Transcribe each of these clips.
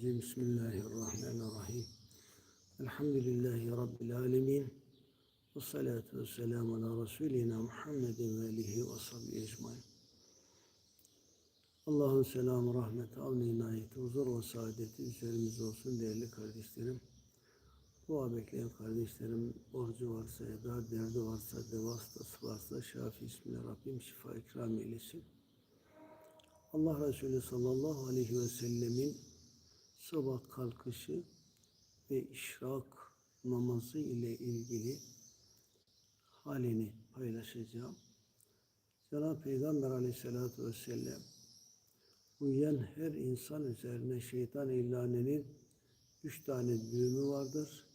Euzubillahimineşşeytanirracim. Bismillahirrahmanirrahim. Elhamdülillahi Rabbil alemin. Ve salatu ve selamu ala Resulina Muhammedin ve alihi ve sahbihi ecmain. Allah'ın selamı, rahmeti, avni, inayeti, huzur ve saadeti üzerimize olsun değerli kardeşlerim. Dua bekleyen kardeşlerim, borcu varsa eda, derdi varsa, deva hastası varsa, Şafi ismine Rabbim şifa ikram eylesin. Allah Resulü sallallahu aleyhi ve sellemin sabah kalkışı ve işrak namazı ile ilgili halini paylaşacağım. Cenab-ı Peygamber aleyhissalatü vesselam uyuyan her insan üzerine şeytan illanenin üç tane düğümü vardır.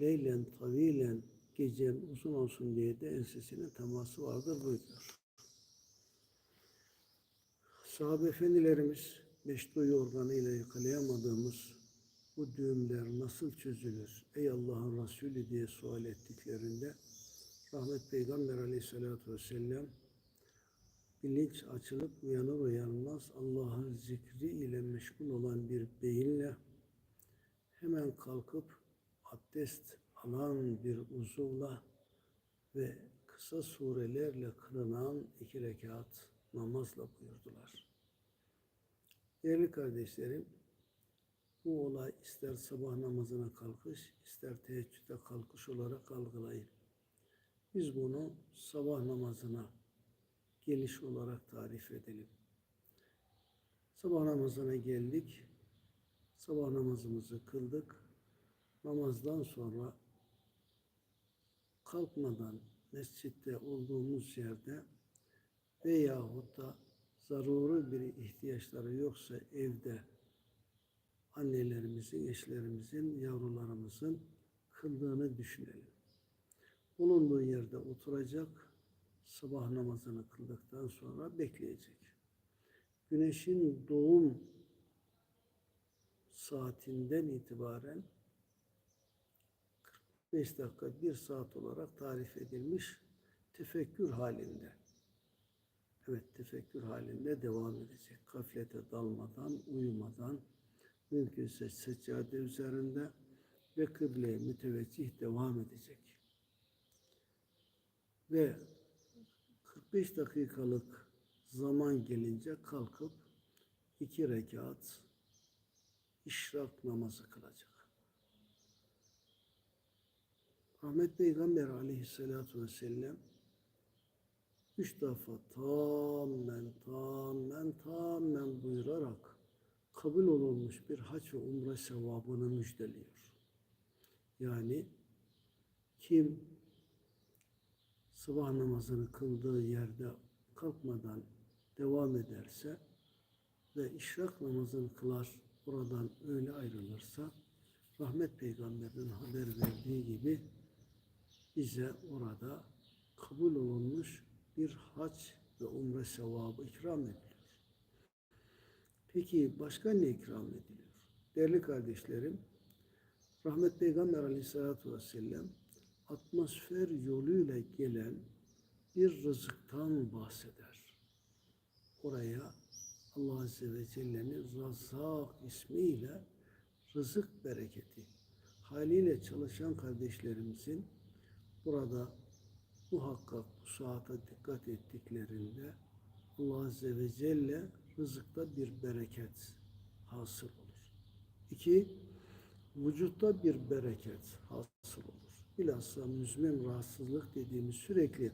Leylen tavilen gecen uzun olsun diye de ensesine teması vardır buyuruyor. Sahabe efendilerimiz beş duyu organıyla yakalayamadığımız bu düğümler nasıl çözülür? Ey Allah'ın Resulü diye sual ettiklerinde Rahmet Peygamber aleyhissalatü vesselam bilinç açılıp uyanır uyanmaz Allah'ın zikri ile meşgul olan bir beyinle hemen kalkıp abdest alan bir uzuvla ve kısa surelerle kılınan iki rekat namazla buyurdular. Değerli kardeşlerim, bu olay ister sabah namazına kalkış, ister teheccüde kalkış olarak algılayın. Biz bunu sabah namazına geliş olarak tarif edelim. Sabah namazına geldik, sabah namazımızı kıldık. Namazdan sonra kalkmadan mescitte olduğumuz yerde veyahut da zaruri bir ihtiyaçları yoksa evde annelerimizin, eşlerimizin, yavrularımızın kıldığını düşünelim. Bulunduğu yerde oturacak, sabah namazını kıldıktan sonra bekleyecek. Güneşin doğum saatinden itibaren 45 dakika, bir saat olarak tarif edilmiş tefekkür halinde. Evet, tefekkür halinde devam edecek. Gaflete dalmadan, uyumadan, mümkünse seccade üzerinde ve kıbleye müteveccih devam edecek. Ve 45 dakikalık zaman gelince kalkıp iki rekat işrak namazı kılacak. Ahmet Peygamber aleyhissalatu vesselam üç defa tamamen, tamamen, tamamen buyurarak kabul olunmuş bir hac ve umre sevabını müjdeliyor. Yani kim sabah namazını kıldığı yerde kalkmadan devam ederse ve işrak namazını kılar, oradan öyle ayrılırsa, rahmet peygamberinin haber verdiği gibi bize orada kabul olunmuş bir hac ve umre sevabı ikram ediliyor. Peki başka ne ikram ediliyor? Değerli kardeşlerim, rahmet peygamber aleyhissalatü vesselam atmosfer yoluyla gelen bir rızıktan bahseder. Oraya Allah Azze ve Celle'nin Razzak ismiyle rızık bereketi haliyle çalışan kardeşlerimizin burada muhakkak bu saate dikkat ettiklerinde Allah Azze ve Celle rızıkta bir bereket hasıl olur. İki, vücutta bir bereket hasıl olur. Bilhassa müzmin rahatsızlık dediğimiz sürekli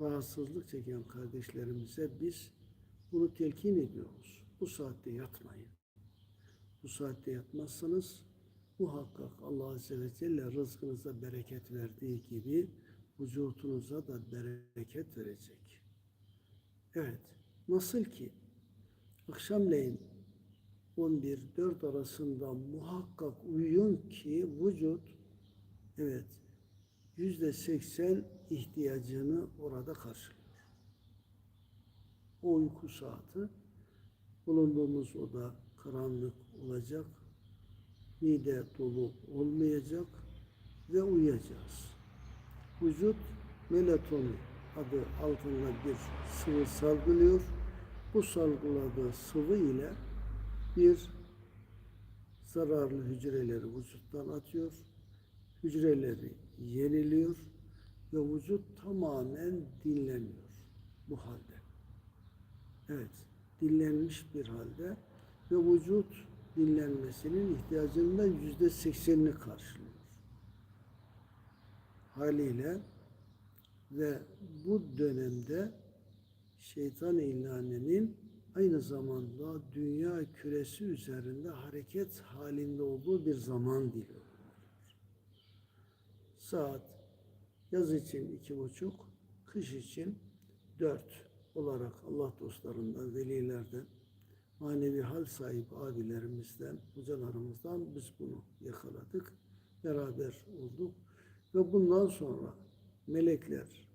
rahatsızlık çeken kardeşlerimize biz bunu telkin ediyoruz. Bu saatte yatmayın. Bu saatte yatmazsanız muhakkak Allah Azze ve Celle rızkınıza bereket verdiği gibi vücutunuza da bereket verecek. Evet, nasıl ki akşamleyin 11-4 arasında muhakkak uyuyun ki vücut evet yüzde seksen ihtiyacını orada karşılıyor. O uyku saati bulunduğumuz oda karanlık olacak, mide dolu olmayacak ve uyuyacağız. Vücut melatonin adı altında bir sıvı salgılıyor. Bu salgıladığı sıvı ile bir zararlı hücreleri vücuttan atıyor. Hücreleri yeniliyor ve vücut tamamen dinleniyor bu halde. Evet, dinlenmiş bir halde ve vücut dinlenmesinin ihtiyacından yüzde seksenini karşılıyor. Haliyle ve bu dönemde şeytan ilaninin aynı zamanda dünya küresi üzerinde hareket halinde olduğu bir zaman diliyor. Saat yaz için iki buçuk, kış için dört olarak Allah dostlarından, velilerden, manevi hal sahibi abilerimizden, hocalarımızdan biz bunu yakaladık. Beraber olduk. Ve bundan sonra melekler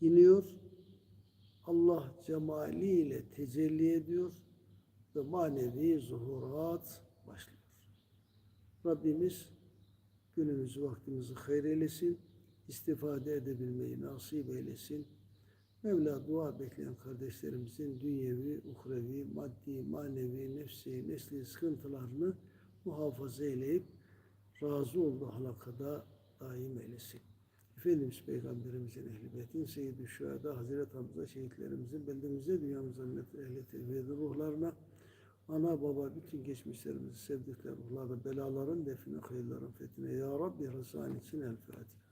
iniyor. Allah cemaliyle tecelli ediyor ve manevi zuhurat başlıyor. Rabbimiz günümüzü, vaktimizi hayır eylesin, istifade edebilmeyi nasip eylesin. Mevla dua bekleyen kardeşlerimizin dünyevi, uhrevi, maddi, manevi, nefsi, nesli sıkıntılarını muhafaza eyleyip razı olduğu halakada daim eylesin. Efendimiz Peygamberimizin ehli beytin, seyyid-i şühada, Hazreti Hamza şehitlerimizin, beldemize, dünyamıza, ehli tevhid ruhlarına, ana baba, bütün geçmişlerimizi sevdikleri ruhlarda belaların define, hayırların fethine. Ya Rabbi Rızan için El Fatiha.